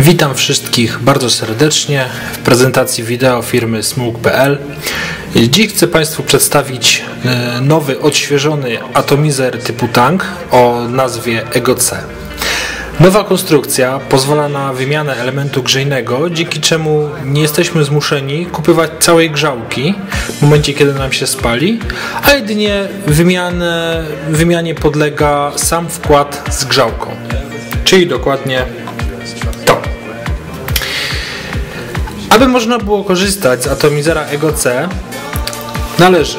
Witam wszystkich bardzo serdecznie w prezentacji wideo firmy Smoke.pl. Dziś chcę Państwu przedstawić e, nowy, odświeżony atomizer typu tank o nazwie EGO-C. Nowa konstrukcja pozwala na wymianę elementu grzejnego, dzięki czemu nie jesteśmy zmuszeni kupywać całej grzałki w momencie, kiedy nam się spali, a jedynie wymianę, wymianie podlega sam wkład z grzałką, czyli dokładnie Aby można było korzystać z atomizera EGO-C, należy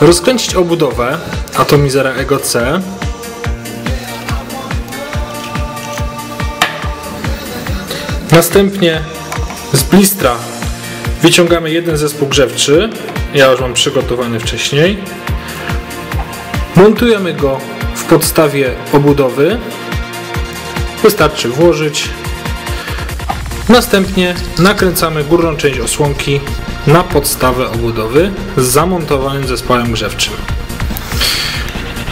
rozkręcić obudowę atomizera EGO-C, Następnie z blistra wyciągamy jeden zespół grzewczy. Ja już mam przygotowany wcześniej. Montujemy go w podstawie obudowy. Wystarczy włożyć. Następnie nakręcamy górną część osłonki na podstawę obudowy z zamontowanym zespołem grzewczym.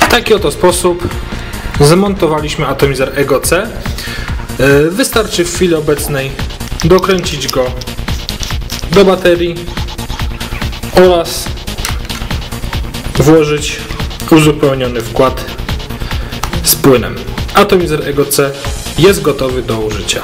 W taki oto sposób zamontowaliśmy atomizer EGO-C E, wystarczy w chwili obecnej dokręcić go do baterii oraz włożyć uzupełniony wkład z płynem. Atomizer EGO-C jest gotowy do użycia.